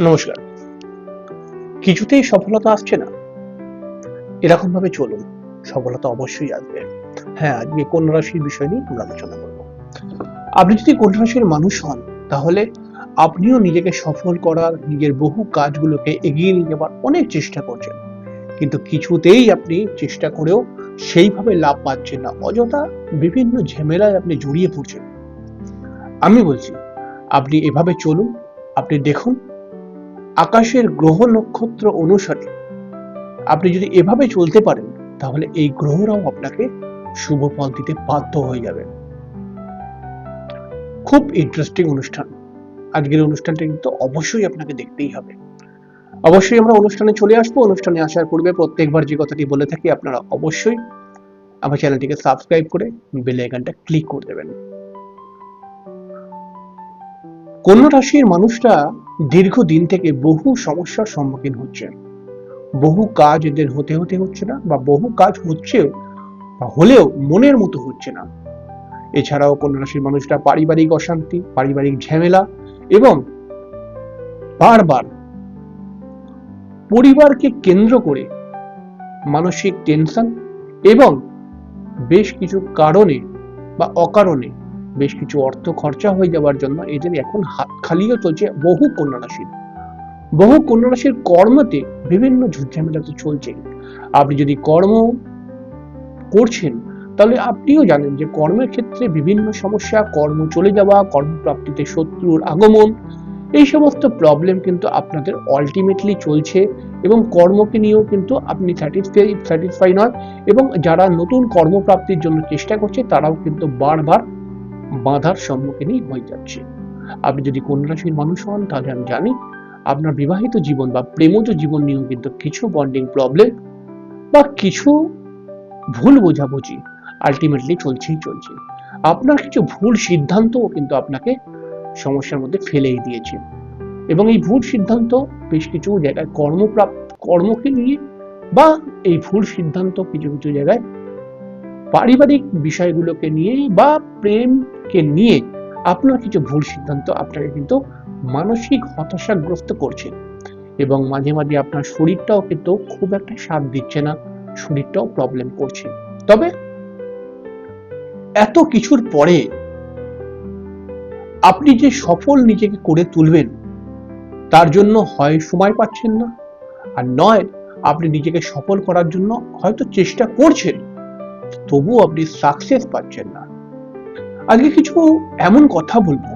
নমস্কার। কিছুতেই সফলতা আসছে না। এরকম ভাবে চলুন, সফলতা অবশ্যই আসবে। হ্যাঁ আজকে কন্যা রাশির বিষয় নিয়ে আমরা আলোচনা করব। আপনি যদি কন্যা রাশির মানুষ হন, তাহলে আপনিও নিজেকে সফল করার, নিজের বহু কাজগুলোকে এগিয়ে নিয়ে যাবার অনেক চেষ্টা করছেন। কিন্তু কিছুতেই আপনি চেষ্টা করেও সেইভাবে লাভ পাচ্ছেন না। অযথা বিভিন্ন ঝামেলায় আপনি জড়িয়ে পড়ছেন। আমি বলছি, আপনি এভাবে চলুন, আপনি দেখুন আকাশের গ্রহ নক্ষত্র অনুসারে। আপনি যদি এভাবে চলতে পারেন, তাহলে এই গ্রহরাও আপনাকে শুভ ফল দিতে বাধ্য হয়ে যাবে। খুব ইন্টারেস্টিং অনুষ্ঠান। আজকের অনুষ্ঠানটা কিন্তু অবশ্যই আপনাকে দেখতেই হবে। অবশ্যই আমরা অনুষ্ঠানে চলে আসব। অনুষ্ঠানে আসার পূর্বে প্রত্যেকবার যে কথাটি বলে থাকি আপনারা অবশ্যই আমার চ্যানেলটিকে সাবস্ক্রাইব করে বেল আইকনটা ক্লিক করে দেবেন। কন্যা রাশির মানুষরা দীর্ঘদিন থেকে বহু সমস্যার সম্মুখীন হচ্ছে। বহু কাজ এদের হতে হতে হচ্ছে না বা বহু কাজ হচ্ছেও বা হলেও মনের মতো হচ্ছে না। এছাড়াও কন্যা রাশির মানুষরা পারিবারিক অশান্তি, পারিবারিক ঝামেলা এবং বারবার পরিবারকে কেন্দ্র করে মানসিক টেনশন এবং বেশ কিছু কারণে বা অকারণে বেশ কিছু অর্থ খরচা হয়ে যাওয়ার জন্য এদের এখন হাত খালিও চলছে বহু কন্যা রাশির বহু কন্যা রাশির কর্মতে বিভিন্ন ঝুটঝামেলা তো চলছে। আপনি যদি কর্ম করছেন, তাহলে আপনিও জানেন যে কর্মের ক্ষেত্রে বিভিন্ন সমস্যা, কর্ম চলে যাওয়া, কর্মপ্রাপ্তিতে শত্রুর আগমন, এই সমস্ত প্রবলেম কিন্তু আপনাদের আলটিমেটলি চলছে এবং কর্মকে নিয়েও কিন্তু আপনি স্যাটিসফাই স্যাটিসফাই নয় এবং যারা নতুন কর্মপ্রাপ্তির জন্য চেষ্টা করছে, তারাও কিন্তু বারবার বাধার সম্মুখীনই হয়ে যাচ্ছে। আপনি যদি কন্যা রাশির মানুষ হন, তাহলে আমি জানি আপনার বিবাহিত জীবন বা প্রেমজ জীবন নিয়েও কিন্তু কিছু বন্ডিং প্রবলেম বা কিছু ভুল বোঝাবুঝি আলটিমেটলি চলছেই চলছে। আপনার কিছু ভুল সিদ্ধান্তও কিন্তু আপনাকে সমস্যার মধ্যে ফেলেই দিয়েছে। এবং এই ভুল সিদ্ধান্ত বেশ কিছু জায়গায় কর্মপ্রাপ্ত কর্মকে নিয়ে বা এই ভুল সিদ্ধান্ত কিছু কিছু জায়গায় পারিবারিক বিষয়গুলোকে নিয়ে বা প্রেমকে নিয়ে আপনার কিছু ভুল সিদ্ধান্ত আপনাকে কিন্তু মানসিক হতাশাগ্রস্ত করছে। এবং মাঝে মাঝে আপনার শরীরটাও কিন্তু খুব একটা সাথ দিচ্ছে না, শরীরটাও প্রবলেম করছে। তবে এত কিছুর পরে আপনি যে সফল নিজেকে করে তুলবেন, তার জন্য হয় সময় পাচ্ছেন না। আর নয়, আপনি নিজেকে সফল করার জন্য হয়তো চেষ্টা করছেন। তবুও আপনি সাকসেস পাচ্ছেন না। আজকে কিছু এমন কথা বলব,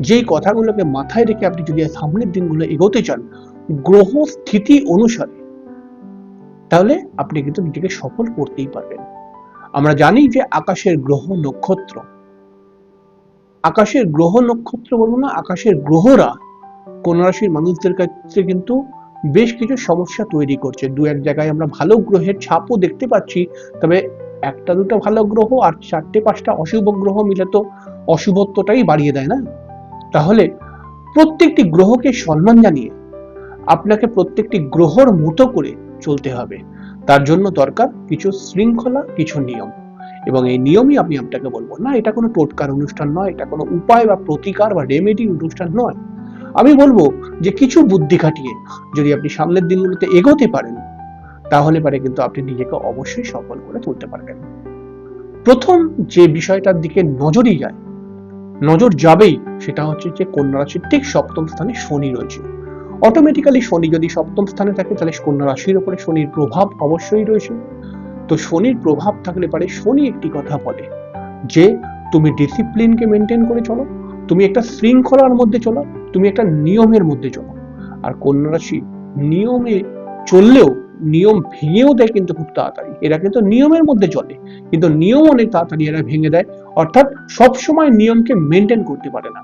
যেই কথাগুলোকে মাথায় রেখে আপনি যদি সামনের দিনগুলো এগোতে চান, গ্রহ স্থিতি অনুসারে, তাহলে আপনি কিন্তু নিজেকে সফল করতেই পারবেন। আমরা জানি যে আকাশের গ্রহ নক্ষত্র। আকাশের গ্রহ নক্ষত্র বলব না, আকাশের গ্রহরা কোন রাশির মানুষদের কাছে কিন্তু বেশ কিছু সমস্যা তৈরি করছে। দু এক জায়গায় আমরা ভালো গ্রহের ছাপও দেখতে পাচ্ছি, তবে একটা দুটো ভালো গ্রহ আর চারটে পাঁচটা অশুভ গ্রহ মিলে তো অশুভত্বটাই বাড়িয়ে দেয় না? তাহলে প্রত্যেকটি গ্রহকে সম্মান জানিয়ে আপনাকে প্রত্যেকটি গ্রহর মতো করে চলতে হবে। তার জন্য দরকার কিছু শৃঙ্খলা, কিছু নিয়ম। এবং এই নিয়মই আমি আপনাকে বলব, না, এটা কোনো টোটকার অনুষ্ঠান নয়, এটা কোনো উপায় বা প্রতিকার বা রেমেডি অনুষ্ঠান নয়। আমি বলব যে কিছু বুদ্ধি খাটিয়ে যদি আপনি সামনের দিনগুলোতে এগোতে পারেন তাহলে পারে কিন্তু আপনি নিজেকে অবশ্যই সফল করে তুলতে পারবেন। প্রথম যে বিষয়টার দিকে নজরই যায়, নজর যাবেই সেটা হচ্ছে যে কন্যা রাশির ঠিক সপ্তম স্থানে শনি রয়েছে। অটোমেটিক্যালি শনি যদি সপ্তম স্থানে থাকে তাহলে কন্যা রাশির উপরে শনির প্রভাব অবশ্যই রয়েছে। তো শনির প্রভাব থাকলে পারে শনি একটি কথা বলে যে, তুমি ডিসিপ্লিনকে মেনটেন করে চলো, তুমি একটা শৃঙ্খলার মধ্যে চলো, তুমি একটা নিয়মের মধ্যে চলো। আর কন্যা রাশি নিয়মে চললেও নিয়ম ভেঙেও দেয় কিন্তু খুব তাড়াতাড়ি। এরা কিন্তু নিয়মের মধ্যে চলে। কিন্তু নিয়ম অনেক তাড়াতাড়ি এরা ভেঙে দেয়। অর্থাৎ সবসময় নিয়মকে মেনটেন করতে পারে না।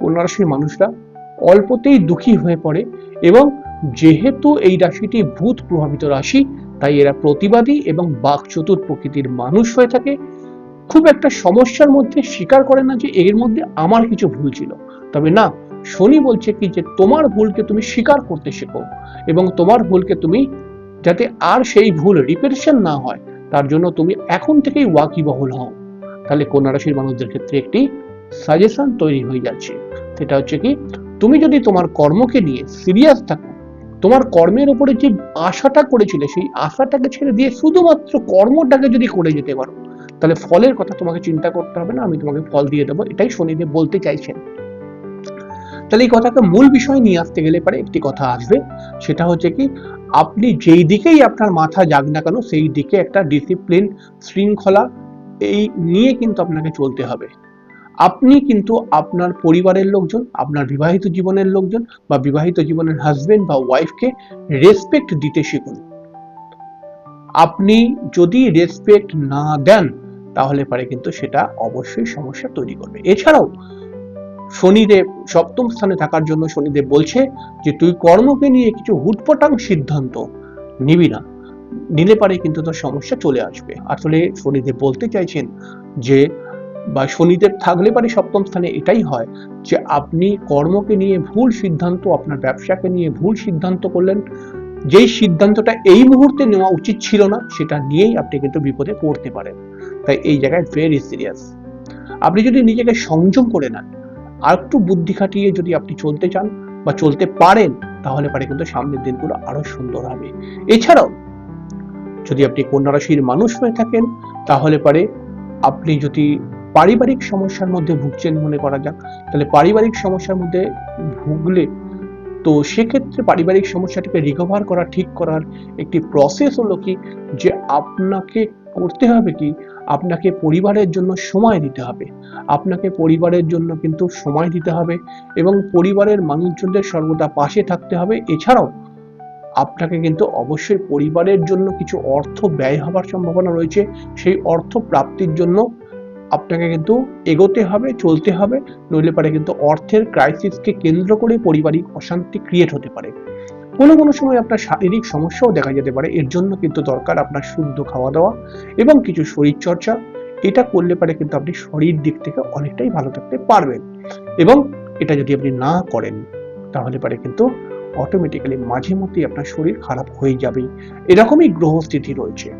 কন্যা রাশির মানুষরা অল্পতেই দুঃখী হয়ে পড়ে এবং যেহেতু এই রাশিটি ভূত প্রভাবিত রাশি, তাই এরা প্রতিবাদী এবং বাকচতুর প্রকৃতির মানুষ হয়ে থাকে। খুব একটা সমস্যার মধ্যে স্বীকার করে না যে এর মধ্যে আমার কিছু ভুল ছিল। তবে না শনি বলছে কি যে তোমার ভুলকে তুমি স্বীকার করতে শেখো এবং তোমার ভুলকে তুমি যাতে আর সেই ভুল রিপিটেশন না হয়, তার জন্য তুমি এখন থেকেই ওয়াকিবহল হও। তাহলে কন্যা রাশির মানুষদের ক্ষেত্রে একটি সাজেশন তৈরি হয়ে যাচ্ছে। সেটা হচ্ছে কি, তুমি যদি তোমার কর্মকে নিয়ে সিরিয়াস থাকো, তোমার কর্মের উপরে যে আশাটা করেছিলে, সেই আশাটাকে ছেড়ে দিয়ে শুধুমাত্র কর্মটাকে যদি করে যেতে পারো, তাহলে ফলের কথা তোমাকে চিন্তা করতে হবে না, আমি তোমাকে ফল দিয়ে দেবো, এটাই শনিদেব বলতে চাইছেন। তাহলে এই কথাকে মূল বিষয় নিয়ে আসতে গেলে পরে একটি কথা আসবে। সেটা হচ্ছে কি, আপনি যেই দিকেই আপনার মাথা যাক না কেন, সেই দিকে একটা ডিসিপ্লিন শৃঙ্খলা এই নিয়ে কিন্তু আপনাকে চলতে হবে। আপনি কিন্তু আপনার পরিবারের লোকজন, আপনার বিবাহিত জীবনের লোকজন বা বিবাহিত জীবনের হাজবেন্ড বা ওয়াইফকে রেসপেক্ট দিতে শিখুন। আপনি যদি রেসপেক্ট না দেন, তাহলে পারে কিন্তু সেটা অবশ্যই সমস্যা তৈরি করবে। এছাড়াও শনিদেব সপ্তম স্থানে থাকার জন্য শনিদেব বলছে যে, তুই কর্মকে নিয়ে কিছু হুটপটাং সিদ্ধান্ত নিবি না। নিলে পারে কিন্তু তোর সমস্যা চলে আসবে। আসলে শনিদেব বলতে চাইছেন যে, বা শনিদেব থাকলে পারে সপ্তম স্থানে এটাই হয় যে, আপনি কর্মকে নিয়ে ভুল সিদ্ধান্ত, আপনার ব্যবসাকে নিয়ে ভুল সিদ্ধান্ত করলেন। যেই সিদ্ধান্তটা এই মুহূর্তে নেওয়া উচিত ছিল না, সেটা নিয়েই আপনি কিন্তু বিপদে পড়তে পারেন। তাই এই জায়গায় ভেরি সিরিয়াস আপনি যদি নিজেকে সংযম করে নেন আর একটু বুদ্ধি খাটিয়ে যদি আপনি চলতে চান বা চলতে পারেন, তাহলে পারে কিন্তু সামনের দিনগুলো আরও সুন্দর হবে। এছাড়াও, যদি আপনি কন্যা রাশির মানুষ হয়ে থাকেন, তাহলে পারে আপনি যদি পারিবারিক সমস্যার মধ্যে ভুগছেন মনে করা যাক, তাহলে পারিবারিক সমস্যার মধ্যে ভুগলে তো সেক্ষেত্রে পারিবারিক সমস্যাটিকে রিকভার করা, ঠিক করার একটি প্রসেস হলো কি? যে আপনাকে করতে হবে কি? আপনাকে পরিবারের জন্য সময় দিতে হবে। আপনাকে পরিবারের জন্য কিন্তু সময় দিতে হবে এবং পরিবারের মানুষজনদের সর্বদা পাশে থাকতে হবে। এছাড়াও আপনাকে কিন্তু অবশ্যই পরিবারের জন্য কিছু অর্থ ব্যয় হবার সম্ভাবনা রয়েছে। সেই অর্থ প্রাপ্তির জন্য আপনাকে কিন্তু এগোতে হবে, চলতে হবে। নইলে পারে কিন্তু অর্থের ক্রাইসিসকে কেন্দ্র করে পারিবারিক অশান্তি ক্রিয়েট হতে পারে। কোনো কোনো সময় আপনার শারীরিক সমস্যাও দেখা যেতে পারে। এর জন্য কিন্তু দরকার আপনার শুদ্ধ খাওয়া দাওয়া এবং কিছু শরীর চর্চা এটা করলে পারে কিন্তু আপনি শরীর দিক থেকে অনেকটাই ভালো থাকতে পারবেন এবং এটা যদি আপনি না করেন, তাহলে পারে কিন্তু অটোমেটিক্যালি মাঝে মধ্যেই আপনার শরীর খারাপ হয়ে যাবে। এরকমই গ্রহস্থিতি রয়েছে।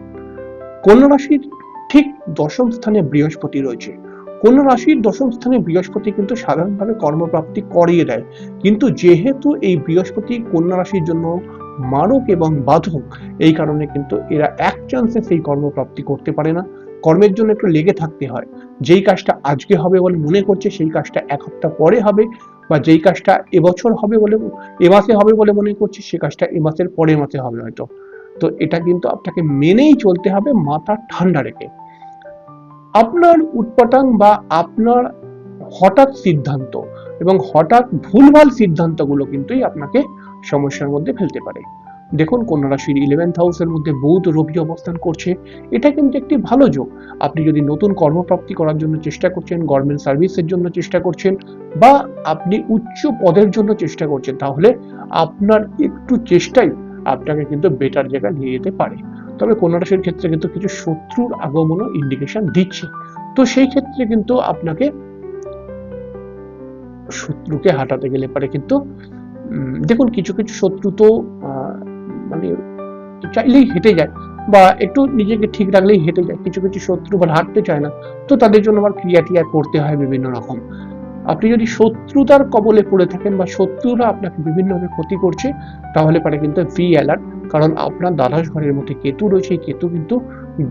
কন্যা রাশির ঠিক দশম স্থানে বৃহস্পতি রয়েছে। কোন রাশির দশম স্থানে বৃহস্পতি কিন্তু সাধারণভাবে কর্মপ্রাপ্তি করিয়ে দেয়। কিন্তু যেহেতু এই বৃহস্পতি কন্যা রাশির জন্য মারক এবং বাধক, এই কারণে কিন্তু এরা এক চান্সে সেই কর্মপ্রাপ্তি করতে পারে না। কর্মের জন্য একটু লেগে থাকতে হয়। যেই কাজটা আজকে হবে বলে মনে করছে, সেই কাজটা এক সপ্তাহ পরে হবে বা যেই কাজটা এবছর হবে বলে, এ মাসে হবে বলে মনে করছে, সে কাজটা এ মাসের পরের মাসে হবে হয়তো। তো এটা কিন্তু আপনাকে মেনেই চলতে হবে, মাথা ঠান্ডা রেখে। আপনার উৎপাটাং বা আপনার হঠাৎ সিদ্ধান্ত এবং হঠাৎ ভুলভাল সিদ্ধান্তগুলো কিন্তুই আপনাকে সমস্যার মধ্যে ফেলতে পারে। দেখুন কন্যা রাশির ইলেভেন্থ হাউসের মধ্যে বহুত রবি অবস্থান করছে। এটা কিন্তু একটি ভালো যোগ। আপনি যদি নতুন কর্মপ্রাপ্তি করার জন্য চেষ্টা করছেন গভর্নমেন্ট সার্ভিসের জন্য চেষ্টা করছেন বা আপনি উচ্চ পদের জন্য চেষ্টা করছেন, তাহলে আপনার একটু চেষ্টাই আপনাকে কিন্তু বেটার জায়গায় নিয়ে যেতে পারে। তবে কন্যা রাশির ক্ষেত্রে কিন্তু কিছু শত্রুর আগমনও ইন্ডিকেশন দিচ্ছে। তো সেই ক্ষেত্রে কিন্তু আপনাকে শত্রুকে হাঁটাতে গেলে পারে কিন্তু দেখুন কিছু কিছু শত্রু তো মানে চাইলেই হেঁটে যায় বা একটু নিজেকে ঠিক রাখলেই হেঁটে যায়। কিছু কিছু শত্রু বা হাঁটতে চায় না। তো তাদের জন্য আবার ক্রিয়া টিয়া করতে হয় বিভিন্ন রকম। আপনি যদি শত্রুতার কবলে পড়ে থাকেন বা শত্রুরা আপনাকে বিভিন্নভাবে ক্ষতি করছে, তাহলে পারে কিন্তু ভি অ্যালার্ট কারণ আপনার দ্বাদশ ঘরের মধ্যে কেতু রয়েছে কেতু কিন্তু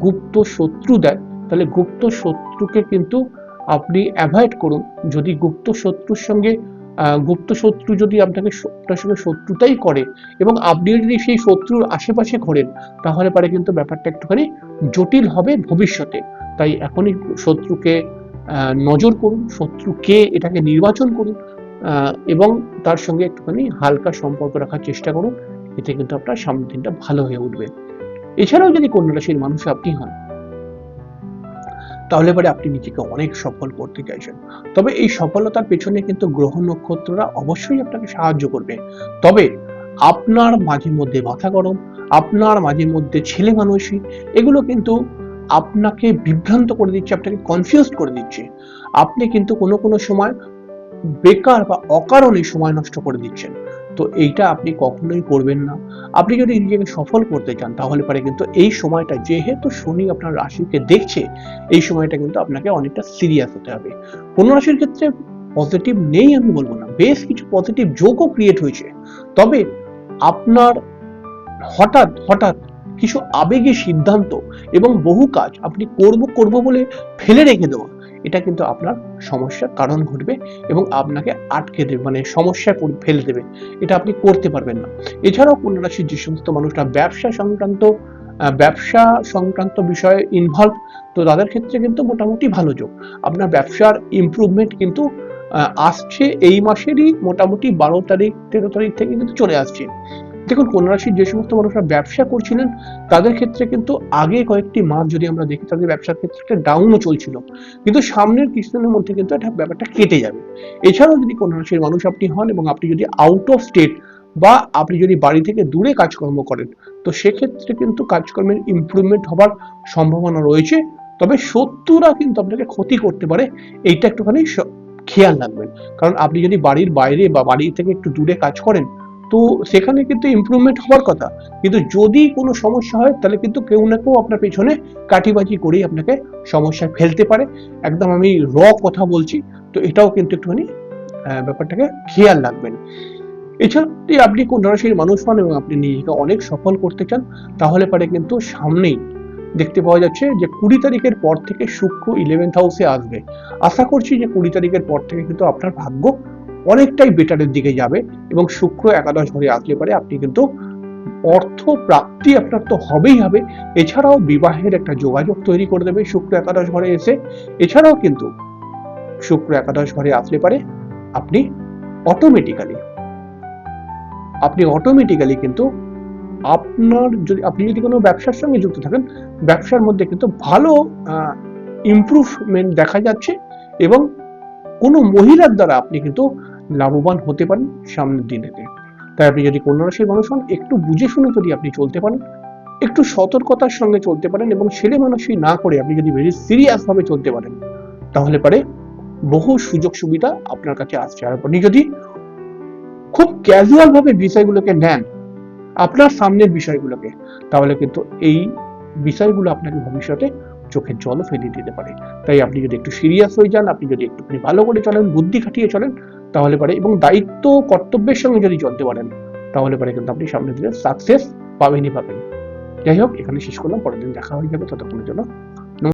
গুপ্ত শত্রু দেয়। তাহলে গুপ্ত শত্রুকে কিন্তু আপনি অ্যাভয়েড করুন। যদি গুপ্ত শত্রুর সঙ্গে গুপ্ত শত্রু যদি আপনাকে আপনার সঙ্গে শত্রুতাই করে এবং আপনি যদি সেই শত্রুর আশেপাশে ঘোরেন, তাহলে পারে কিন্তু ব্যাপারটা একটুখানি জটিল হবে ভবিষ্যতে। তাই এখনই শত্রুকে নজর করুন, শত্রু কে এটাকে নির্বাচন করুন এবং তার সঙ্গে একটুখানি হালকা সম্পর্ক রাখার চেষ্টা করুন, এতে কিন্তু আপনার সামনের দিনটা ভালো হয়ে উঠবে। এছাড়াও যদি কন্যা রাশির মানুষ আপনি হন, তাহলে পরে আপনি নিজেকে অনেক সফল করতে চাইছেন। তবে এই সফলতার পেছনে কিন্তু গ্রহ নক্ষত্ররা অবশ্যই আপনাকে সাহায্য করবে। তবে আপনার মাঝে মধ্যে মাথা গরম, আপনার মাঝে মধ্যে ছেলে মানুষই এগুলো কিন্তু আপনাকে বিভ্রান্ত করে দিচ্ছে, আপনাকে কনফিউজ করে দিচ্ছে। আপনি কিন্তু কোনো কোনো সময় বেকার বা অকারণে সময় নষ্ট করে দিচ্ছেন। তো এইটা আপনি কখনোই করবেন না। আপনি যদি নিজেকে সফল করতে চান, তাহলে পারে কিন্তু এই সময়টা, যেহেতু শনি আপনার রাশিকে দেখছে, এই সময়টা কিন্তু আপনাকে অনেকটা সিরিয়াস হতে হবে। কোন রাশির ক্ষেত্রে পজিটিভ নেই আমি বলব না। বেশ কিছু পজিটিভ যোগও ক্রিয়েট হয়েছে। তবে আপনার হঠাৎ হঠাৎ কিছু আবেগী সিদ্ধান্ত এবং বহু কাজ আপনি করব করব বলে ফেলে রেখে দেওয়া, এটা কিন্তু আপনার সমস্যার কারণ ঘটবে এবং আপনাকে আটকে দেবে মানে সমস্যায় ফেলে দেবে। এটা আপনি করতে পারবেন না। এছাড়াও কন্যা রাশির যে সমস্ত মানুষরা ব্যবসা সংক্রান্ত ব্যবসা সংক্রান্ত বিষয়ে ইনভলভ তো তাদের ক্ষেত্রে কিন্তু মোটামুটি ভালো যোগ। আপনার ব্যবসার ইমপ্রুভমেন্ট কিন্তু আসছে এই মাসেরই মোটামুটি বারো তারিখ, তেরো তারিখ থেকে কিন্তু চলে আসছে। দেখুন কন্যা রাশির যে সমস্ত মানুষরা ব্যবসা করছিলেন, তাদের ক্ষেত্রে কিন্তু আগে কয়েকটি মাস যদি আমরা দেখি, তাদের ব্যবসার ক্ষেত্রে একটা ডাউনও চলছিল। কিন্তু সামনের কিছুদিনের মধ্যে কিন্তু এটা ব্যাপারটা কেটে যাবে। এছাড়াও যদি কন্যা রাশির মানুষ আপনি হন এবং আপনি যদি আউট অফ স্টেট বা আপনি যদি বাড়ি থেকে দূরে কাজকর্ম করেন, তো সেক্ষেত্রে কিন্তু কাজকর্মের ইমপ্রুভমেন্ট হবার সম্ভাবনা রয়েছে। তবে শত্রুরা কিন্তু আপনাকে ক্ষতি করতে পারে, এইটা একটুখানি খেয়াল রাখবেন। কারণ আপনি যদি বাড়ির বাইরে বা বাড়ি থেকে একটু দূরে কাজ করেন তো সেখানে কিন্তু ইমপ্রুভমেন্ট হওয়ার কথা। কিন্তু যদি কোনো সমস্যা হয়, তাহলে কিন্তু কেউ না কেউ আপনার পেছনে কাটিবাজি করেই আপনাকে সমস্যায় ফেলতে পারে। একদম আমি র কথা বলছি, তো এটাও কিন্তু একটুখানি ব্যাপারটাকে খেয়াল রাখবেন। এছাড়া আপনি কোন রাশির মানুষ হন এবং আপনি নিজেকে অনেক সফল করতে চান, তাহলে পারে কিন্তু সামনেই দেখতে পাওয়া যাচ্ছে যে কুড়ি তারিখের পর থেকে শুক্র ইলেভেন্থ হাউসে আসবে। আশা করছি যে কুড়ি তারিখের পর থেকে কিন্তু আপনার ভাগ্য অনেকটাই বেটারের দিকে যাবে এবং শুক্র একাদশ ঘরে আসলে পারে আপনি কিন্তু অর্থ প্রাপ্তি আপনার তো হবেই হবে। এছাড়াও বিবাহের একটা যোগাযোগ তৈরি করে দেবে শুক্র একাদশ ঘরে এসে। এছাড়াও কিন্তু শুক্র একাদশ ঘরে আসলে পারে আপনি অটোমেটিক্যালি আপনি অটোমেটিক্যালি কিন্তু আপনার যদি, আপনি যদি কোনো ব্যবসার সঙ্গে যুক্ত থাকেন, ব্যবসার মধ্যে কিন্তু ভালো ইমপ্রুভমেন্ট দেখা যাচ্ছে এবং কোনো মহিলার দ্বারা আপনি কিন্তু লাভবান হতে পারেন সামনের দিনেতে। তাই আপনি যদি কন্যা রাশির মানুষ হন, একটু বুঝে শুনে যদি আপনি চলতে পারেন, একটু সতর্কতার সঙ্গে চলতে পারেন এবং ছেলে মানুষই না করে আপনি যদি ভেরি সিরিয়াস ভাবে চলতে পারেন, তাহলে পারে বহু সুযোগ সুবিধা আপনার কাছে আসছে। আর আপনি যদি খুব ক্যাজুয়াল ভাবে বিষয়গুলোকে নেন, আপনার সামনের বিষয়গুলোকে, তাহলে কিন্তু এই বিষয়গুলো আপনাকে ভবিষ্যতে চোখের জলও ফেলে দিতে পারে। তাই আপনি যদি একটু সিরিয়াস হয়ে যান, আপনি যদি একটুখানি ভালো করে চলেন, বুদ্ধি খাটিয়ে চলেন তাহলে পারে। এবং দায়িত্ব, কর্তব্যের সঙ্গে যদি চলতে পারেন, তাহলে পারে কিন্তু আপনি সামনের দিনে সাকসেস পাবেনই পাবেন। যাই হোক, এখানে শেষ করলাম। পরের দিন দেখা হয়ে যাবে ততক্ষণের জন্য।